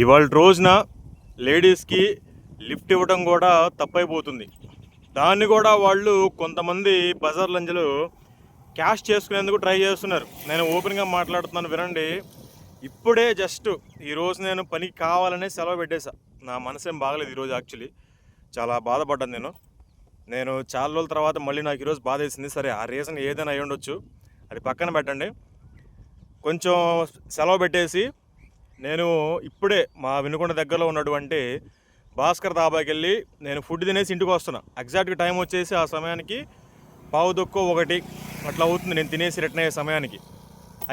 ఇవాళ రోజున లేడీస్కి లిఫ్ట్ ఇవ్వడం కూడా తప్పైపోతుంది. దాన్ని కూడా వాళ్ళు కొంతమంది బజార్ లంజలు క్యాష్ చేసుకునేందుకు ట్రై చేస్తున్నారు. నేను ఓపెన్గా మాట్లాడుతున్నాను వినండి. ఇప్పుడే జస్ట్ ఈరోజు నేను పనికి కావాలనే సెలవు పెట్టేశా నా మనసు ఏం బాగలేదు ఈరోజు యాక్చువల్లీ. చాలా బాధపడ్డాను నేను. నేను చాలా రోజుల తర్వాత మళ్ళీ నాకు ఈరోజు బాధ వేసింది. సరే ఆ రీజన్ ఏదైనా అయి ఉండొచ్చు అది పక్కన పెట్టండి. కొంచెం సెలవు పెట్టేసి నేను ఇప్పుడే మా వినుకొండ దగ్గరలో ఉన్నటువంటి భాస్కర్ దాబాకి వెళ్ళి నేను ఫుడ్ తినేసి ఇంటికి వస్తున్నా. ఎగ్జాక్ట్గా టైం వచ్చేసి ఆ సమయానికి పావు దొక్కో ఒకటి అట్లా అవుతుంది. నేను తినేసి రిటర్న్ అయ్యే సమయానికి.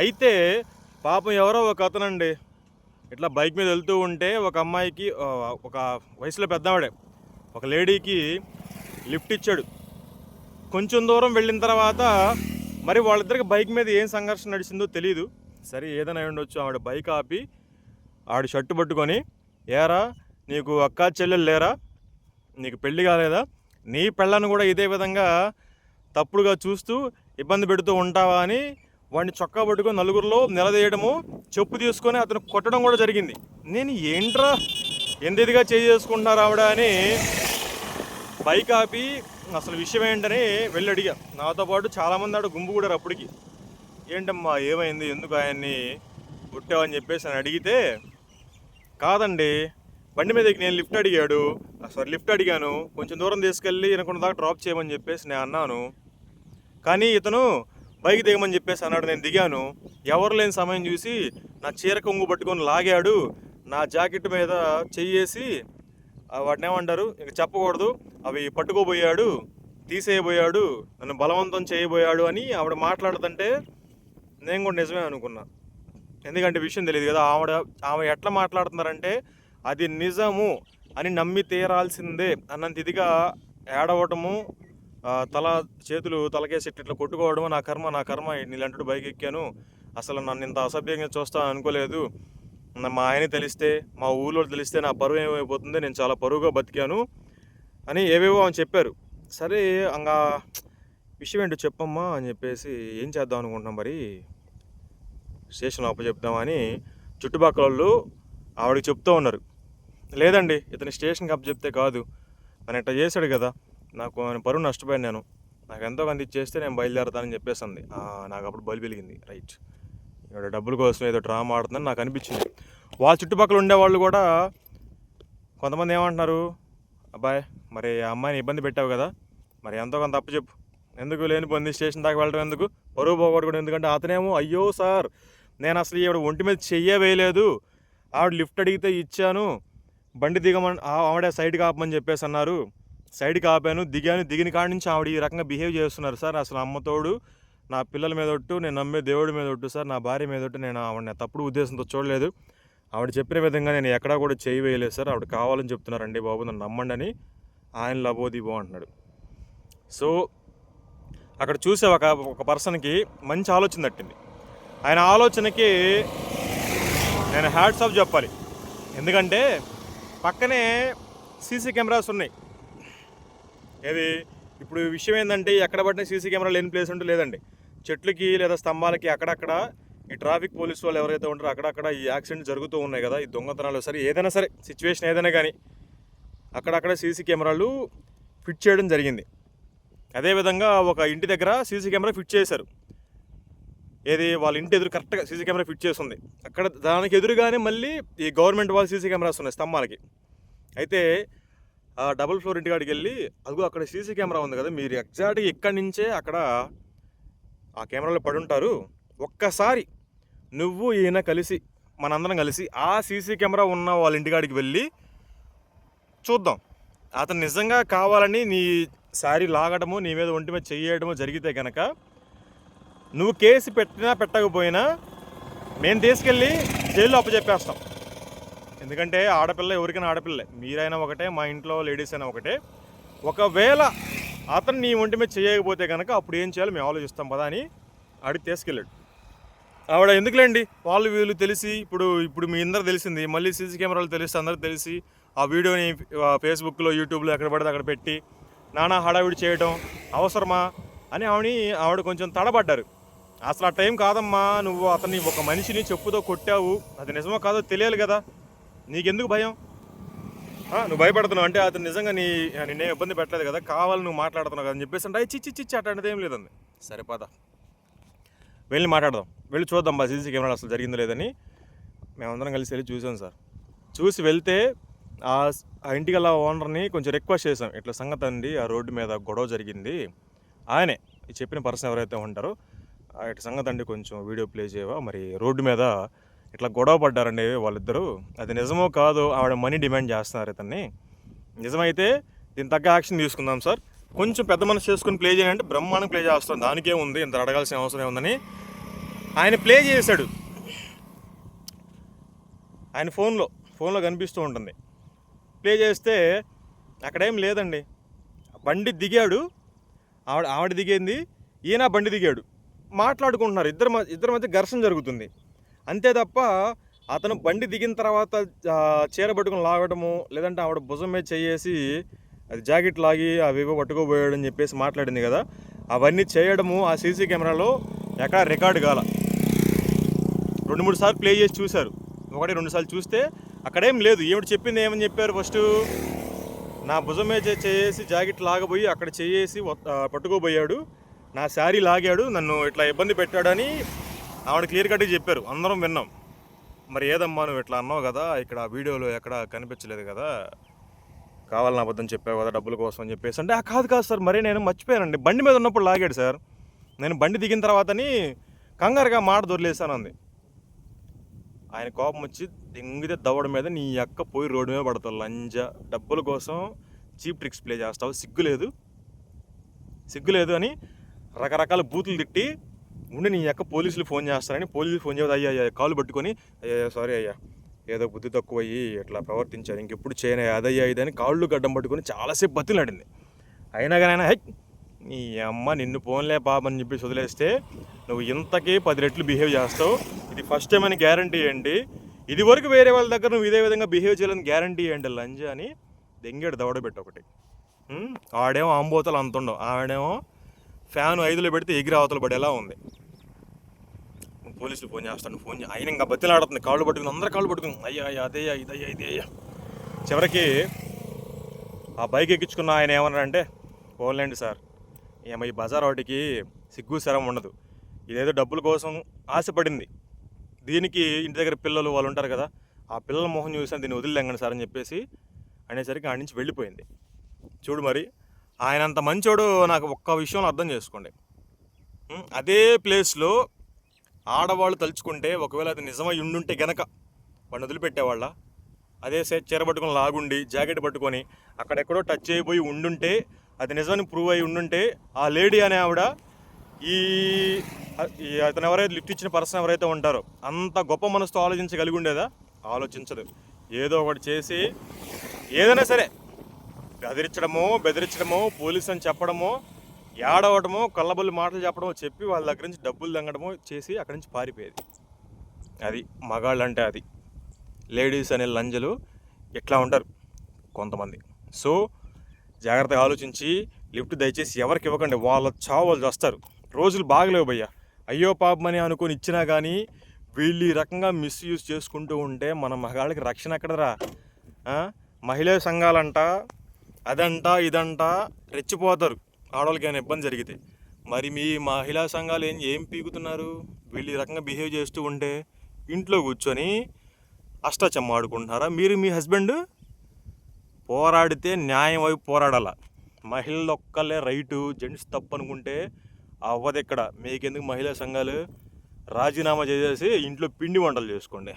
అయితే పాపం ఎవరో ఒక అతనండి ఇట్లా బైక్ మీద వెళ్తూ ఉంటే ఒక అమ్మాయికి ఒక వయసులో పెద్దవాడే ఒక లేడీకి లిఫ్ట్ ఇచ్చాడు. కొంచెం దూరం వెళ్ళిన తర్వాత మరి వాళ్ళిద్దరికి బైక్ మీద ఏం సంఘర్షణ నడిచిందో తెలియదు సరే ఏదైనా అయి ఉండొచ్చు. ఆవిడ బైక్ ఆపి ఆడు షర్టు పట్టుకొని ఏరా నీకు అక్క చెల్లెలు లేరా? నీకు పెళ్ళి కాలేదా? నీ పెళ్ళను కూడా ఇదే విధంగా తప్పుడుగా చూస్తూ ఇబ్బంది పెడుతూ ఉంటావా? అని వాడిని చొక్కా పట్టుకొని నలుగురిలో నిలదీయడము చెప్పు తీసుకొని అతను కొట్టడం కూడా జరిగింది. నేను ఏంట్రా ఎందిదిగా చేయి చేసుకుంటున్నారు ఆవిడ? అని బైక్ ఆపి అసలు విషయం ఏంటని వెళ్ళి అడిగా. నాతో పాటు చాలామంది ఆడ గుంపు కూడా అప్పటికి. ఏంటమ్మా ఏమైంది? ఎందుకు ఆయన్ని కొట్టావని చెప్పేసి అని అడిగితే కాదండి. బండి మీదకి నేను లిఫ్ట్ అడిగాడు. సారీ లిఫ్ట్ అడిగాను. కొంచెం దూరం తీసుకెళ్ళి వినకుండా దాకా డ్రాప్ చేయమని చెప్పేసి నేను అన్నాను. కానీ ఇతను బైక్ దిగమని చెప్పేసి అన్నాడు నేను దిగాను. ఎవరు లేని సమయం చూసి నా చీర కొంగు పట్టుకొని లాగాడు. నా జాకెట్ మీద చెయ్యేసి వాటిని ఏమంటారు? ఇక చెప్పకూడదు. అవి పట్టుకోబోయాడు తీసేయబోయాడు నన్ను బలవంతం చేయబోయాడు అని ఆవిడ మాట్లాడుతుంటే నేను కూడా నిజమే అనుకున్నా. ఎందుకంటే విషయం తెలియదు కదా ఆవిడ ఆమె ఎట్లా మాట్లాడుతున్నారంటే అది నిజము అని నమ్మి తీరాల్సిందే అన్నంత ఇదిగా ఏడవటము తల చేతులు తలకేసి ఇట్లా కొట్టుకోవడము నా కర్మ నా కర్మ నీళ్ళంటూ బైక్ ఎక్కాను అసలు నన్ను ఇంత అసభ్యంగా చూస్తా అనుకోలేదు. మా ఆయన తెలిస్తే మా ఊళ్ళో తెలిస్తే నా పరువు ఏమైపోతుంది నేను చాలా పరువుగా బతికాను అని ఏవేవో అని చెప్పారు. సరే ఇంకా విషయం ఏంటో చెప్పమ్మా అని చెప్పేసి ఏం చేద్దాం అనుకుంటున్నాం మరి? స్టేషన్ అప్పచెప్దామని చుట్టుపక్కల వాళ్ళు ఆవిడకి చెప్తూ ఉన్నారు. లేదండి ఇతని స్టేషన్కి అప్పచెప్తే కాదు. తను ఇట్లా చేశాడు కదా. నాకు ఆయన పరువు నష్టపోయాను నేను. నాకు ఎంతో కొంత ఇచ్చేస్తే నేను బయలుదేరతానని చెప్పేసింది. నాకు అప్పుడు బలి వెలిగింది. రైట్. ఇక్కడ డబ్బుల కోసం ఏదో డ్రామా ఆడుతుందని నాకు అనిపించింది. వాళ్ళ చుట్టుపక్కల ఉండేవాళ్ళు కూడా కొంతమంది ఏమంటున్నారు? అబ్బాయి మరి ఆ అమ్మాయిని ఇబ్బంది పెట్టావు కదా. మరి ఎంతో కొంత అప్పు చెప్పు. ఎందుకు లేని పొంది స్టేషన్ దాకా వెళ్ళడం ఎందుకు? పరువు పోగొట్టుకోవడం ఎందుకంటే అతనేమో అయ్యో సార్ నేను అసలు ఈవిడ ఒంటి మీద చెయ్యే వేయలేదు. ఆవిడ లిఫ్ట్ అడిగితే ఇచ్చాను. బండి దిగమని ఆ- ఆవిడ సైడ్కి ఆపమని చెప్పేసి అన్నారు. సైడ్కి ఆపాను దిగాను. దిగిన కాడి నుంచి ఆవిడ ఈ రకంగా బిహేవ్ చేస్తున్నారు సార్. అసలు అమ్మతోడు నా పిల్లల మీద ఒట్టు నేను నమ్మే దేవుడి మీద ఒట్టు సార్. నా భార్య మీద ఒట్టు నేను ఆవిడ తప్పుడు ఉద్దేశంతో చూడలేదు. ఆవిడ చెప్పిన విధంగా నేను ఎక్కడా కూడా చేయి వేయలేదు సార్. ఆవిడ కావాలని చెప్తున్నారండి బాబు నన్ను నమ్మండి అని ఆయన లబోదిబో అంటున్నాడు. సో అక్కడ చూసే ఒక ఒక పర్సన్కి మంచి ఆలోచన తట్టింది ఆయన ఆలోచనకి నేను హ్యాట్స్ ఆఫ్ చెప్పాలి. ఎందుకంటే పక్కనే సీసీ కెమెరాస్ ఉన్నాయి. ఏది? ఇప్పుడు విషయం ఏంటంటే ఎక్కడ పట్టిన సీసీ కెమెరా లేని ప్లేస్ ఉంటే లేదండి. చెట్లకి లేదా స్తంభాలకి అక్కడక్కడ ఈ ట్రాఫిక్ పోలీస్ వాళ్ళు ఎవరైతే ఉంటారో అక్కడక్కడ ఈ యాక్సిడెంట్ జరుగుతూ ఉన్నాయి కదా ఈ దొంగతనాలు సరే ఏదైనా సరే సిచ్యువేషన్ ఏదైనా కానీ అక్కడక్కడ సీసీ కెమెరాలు ఫిట్ చేయడం జరిగింది. అదేవిధంగా ఒక ఇంటి దగ్గర సీసీ కెమెరా ఫిట్ చేశారు. ఏది వాళ్ళ ఇంటి ఎదురు కరెక్ట్గా సీసీ కెమెరా ఫిట్ చేస్తుంది. ఉంది అక్కడ దానికి ఎదురుగానే మళ్ళీ ఈ గవర్నమెంట్ వాళ్ళ సీసీ కెమెరాస్ ఉన్నాయి స్తంభాలకి. అయితే ఆ డబుల్ ఫ్లోర్ ఇంటి కాడికి వెళ్ళి అదిగో అక్కడ సీసీ కెమెరా ఉంది కదా మీరు ఎగ్జాక్ట్గా ఇక్కడి నుంచే అక్కడ ఆ కెమెరాలో పడి ఉంటారు. ఒక్కసారి నువ్వు ఈయన కలిసి మనందరం కలిసి ఆ సీసీ కెమెరా ఉన్న వాళ్ళ ఇంటికాడికి వెళ్ళి చూద్దాం. అతను నిజంగా కావాలని నీ శారీ లాగడము నీ మీద ఒంటి మీద చెయ్యడము జరిగితే కనుక నువ్వు కేసు పెట్టినా పెట్టకపోయినా మేము తీసుకెళ్ళి జైల్లో అప్పచెప్పేస్తాం. ఎందుకంటే ఆడపిల్ల ఎవరికైనా ఆడపిల్లే మీరైనా ఒకటే మా ఇంట్లో లేడీస్ అయినా ఒకటే. ఒకవేళ అతను నీ ఒంటి మీద చేయకపోతే కనుక అప్పుడు ఏం చేయాలో? మేము ఆలోచిస్తాం. పదా అని ఆడికి తీసుకెళ్ళాడు. ఆవిడ ఎందుకులేండి? వాళ్ళు వీళ్ళు తెలిసి ఇప్పుడు ఇప్పుడు మీ అందరూ తెలిసింది. మళ్ళీ సీసీ కెమెరాలు తెలిసి అందరూ తెలిసి ఆ వీడియోని ఫేస్బుక్లో యూట్యూబ్లో ఎక్కడ పడితే అక్కడ పెట్టి నానా హడావిడి చేయడం అవసరమా అని ఆవిడ ఆవిడ కొంచెం తడబడ్డారు. అసలు ఆ టైం కాదమ్మా నువ్వు అతన్ని ఒక మనిషిని చెప్పుతో కొట్టావు. అది నిజమో కాదో తెలియాలి కదా. నీకెందుకు భయం? నువ్వు భయపడుతున్నావు అంటే అతను నిజంగా నీ నిన్నే ఇబ్బంది పెట్టలేదు కదా కావాలి నువ్వు మాట్లాడుతున్నావు కదా అని చెప్పేసి అంటే చిచ్చి చిచ్చి అట్లాంటిది ఏం లేదండి. సరే పద. వెళ్ళి మాట్లాడదాం. వెళ్ళి చూద్దాం బా సీసీ కెమెరా అసలు జరిగిందో లేదని. మేమందరం కలిసి వెళ్ళి చూసాం సార్. చూసి వెళ్తే ఆ ఆ ఇంటికి అలా ఓనర్ని కొంచెం రిక్వెస్ట్ చేసాం ఇట్లా సంగతి అండి ఆ రోడ్డు మీద గొడవ జరిగింది. ఆయనే చెప్పిన పర్సన్ ఎవరైతే ఉంటారో ఇటు సంగతి అండి కొంచెం వీడియో ప్లే చేయవా? మరి రోడ్డు మీద ఇట్లా గొడవ పడ్డారండి వాళ్ళిద్దరూ. అది నిజమో కాదో ఆవిడ మనీ డిమాండ్ చేస్తున్నారు ఇతన్ని. నిజమైతే దీని తగ్గ యాక్షన్ తీసుకుందాం సార్. కొంచెం పెద్ద మనసు చేసుకుని ప్లే చేయాలంటే బ్రహ్మాండం ప్లే చేస్తాం. దానికే ఉంది. ఇంత అడగాల్సిన అవసరం ఏముందని. ఆయన ప్లే చేశాడు. ఆయన ఫోన్లో ఫోన్లో కనిపిస్తూ ఉంటుంది. ప్లే చేస్తే అక్కడేం లేదండి. బండి దిగాడు. ఆవిడ ఆవిడ దిగింది. ఈయన బండి దిగాడు. మాట్లాడుకుంటున్నారు. ఇద్దరు ఇద్దరి మధ్య ఘర్షణ జరుగుతుంది. అంతే తప్ప అతను బండి దిగిన తర్వాత చీర పట్టుకుని లాగడము లేదంటే ఆవిడ భుజం మీద చేయేసి అది జాకెట్ లాగి అవేవో పట్టుకోబోయాడు అని చెప్పేసి మాట్లాడింది కదా. అవన్నీ చేయడము ఆ సీసీ కెమెరాలో ఎక్కడ రికార్డు కాల. రెండు మూడు సార్లు ప్లే చేసి చూశారు. ఒకటి రెండు సార్లు చూస్తే అక్కడేం లేదు. ఏమిటి చెప్పింది ఏమని చెప్పారు ఫస్ట్? నా భుజం మీద చేసి జాకెట్ లాగబోయి అక్కడ చేసి పట్టుకోబోయాడు. నా శారీ లాగాడు నన్ను ఇట్లా ఇబ్బంది పెట్టాడని ఆవిడ క్లియర్ కట్గా చెప్పారు. అందరం విన్నాం. మరి ఏదమ్మా నువ్వు ఇట్లా అన్నావు కదా ఇక్కడ వీడియోలో ఎక్కడ కనిపించలేదు కదా కావాలని అబద్ధం చెప్పావు కదా డబ్బుల కోసం అని చెప్పేసి అంటే "ఆ, కాదు కాదు సార్ మరి నేను మర్చిపోయానండి. బండి మీద ఉన్నప్పుడు లాగాడు సార్. నేను బండి దిగిన తర్వాతని కంగారుగా మాట దొరిలేసాను అంది ఆయన కోపం వచ్చి దింగితే దవ్వడం మీద నీ అక్క పోయి రోడ్డు మీద పడతావు లంజ. డబ్బుల కోసం చీప్ ట్రిక్స్ ప్లే చేస్తావు. సిగ్గు లేదు సిగ్గు లేదు అని రకరకాల బూతులు తిట్టి ఉండి నీ యొక్క పోలీసులు ఫోన్ చేస్తారని పోలీసులు ఫోన్ చేయదు అయ్యా అయ్యా కాలు పట్టుకొని అయ్యా సారీ అయ్యా ఏదో బుద్ధి తక్కువ అయ్యి ఇట్లా ప్రవర్తించారు ఇంకెప్పుడు చేయను అదయ్యా ఇదని కాళ్ళు గడ్డం పట్టుకొని చాలాసేపు బతిలాడింది. అయినా కానీ ఆయన హై నీ అమ్మ నిన్ను ఫోన్లే బాబు అని చెప్పేసి వదిలేస్తే నువ్వు ఇంతకీ పది రెట్లు బిహేవ్ చేస్తావు. ఇది ఫస్ట్ టైం అని గ్యారంటీ ఇవ్వండి ఇది వరకు వేరే వాళ్ళ దగ్గర నువ్వు ఇదే విధంగా బిహేవ్ చేయాలని గ్యారంటీ ఏంటి లంజ అని దెంగాడు దవడబెట్టి ఒకటి ఆడేమో ఆంబోతలు అంత ఉండవు ఆడేమో ఫ్యాన్ ఐదులో పెడితే ఎగిరి అవతల పడేలా ఉంది. పోలీసులు ఫోన్ చేస్తాను ఫోన్ ఆయన ఇంకా బతిలాడుతుంది కాళ్ళు పట్టుకుని అందరు కాళ్ళు పట్టుకుని అయ్యా అయ్యా ఇది ఇదయ్యా ఇదే అయ్యా చివరికి ఆ బైక్ ఎక్కించుకున్న ఆయన ఏమన్నారంటే పోలేండి సార్ ఏమో ఈ బజార్ వాటికి సిగ్గు శరం ఉండదు. ఇదేదో డబ్బుల కోసం ఆశపడింది. దీనికి ఇంటి దగ్గర పిల్లలు వాళ్ళు ఉంటారు కదా ఆ పిల్లల మొహం చూసాను దీన్ని వదిలేంగండి సార్ అని చెప్పేసి అనేసరికి ఆడి నుంచి వెళ్ళిపోయింది. చూడు మరి ఆయన అంత మంచోడు నాకు ఒక్క విషయం అర్థం చేసుకోండి. అదే ప్లేస్లో ఆడవాళ్ళు తలుచుకుంటే ఒకవేళ అది నిజమై ఉండుంటే గనక వాడిని వదిలిపెట్టేవాళ్ళ? అదే సైడ్ చీర పట్టుకొని లాగుండి జాకెట్ పట్టుకొని అక్కడెక్కడో టచ్ అయిపోయి ఉండుంటే అది నిజమని ప్రూవ్ అయి ఉండుంటే ఆ లేడీ అనే ఆవిడ ఈ ఈ అతను ఎవరైతే లిఫ్ట్ ఇచ్చిన పర్సన్ ఎవరైతే ఉంటారో అంత గొప్ప మనసుతో ఆలోచించగలిగి ఉండేదా? ఆలోచించదు. ఏదో ఒకటి చేసి ఏదైనా సరే బెదిరించడమో బెదిరించడమో పోలీస్ అని చెప్పడమో ఏడవడమో కళ్ళబుల్లి మాటలు చెప్పడమో చెప్పి వాళ్ళ దగ్గర నుంచి డబ్బులు దంగడమో చేసి అక్కడి నుంచి పారిపోయేది. అది మగాళ్ళు అంటే అది. లేడీస్ అనే లంజలు ఇట్లా ఉంటారు? కొంతమంది. సో జాగ్రత్తగా ఆలోచించి లిఫ్ట్ దయచేసి ఎవరికి ఇవ్వకండి. వాళ్ళ చావు వాళ్ళు వస్తారు రోజులు బాగలేవు భయ్యా. అయ్యో పాపమని అనుకొని ఇచ్చినా కానీ వీళ్ళు ఈ రకంగా మిస్యూజ్ చేసుకుంటూ ఉంటే మన మగాళ్ళకి రక్షణ ఎక్కడరా? మహిళా సంఘాలంట అదంట ఇదంట రెచ్చిపోతారు. ఆడవాళ్ళకి ఏమైనా ఇబ్బంది జరిగితే. మరి మీ మహిళా సంఘాలు ఏం ఏం పీకుతున్నారు? వీళ్ళు ఈ రకంగా బిహేవ్ చేస్తూ ఉంటే ఇంట్లో కూర్చొని అష్టాచమ్మ ఆడుకుంటున్నారా? మీరు మీ హస్బెండ్? పోరాడితే న్యాయం వైపు పోరాడాల? మహిళలు ఒక్కలే రైటు జెంట్స్ తప్పు అనుకుంటే అవ్వదు ఇక్కడ మీకెందుకు మహిళా సంఘాలు? రాజీనామా చేసేసి ఇంట్లో పిండి వంటలు చేసుకోండి.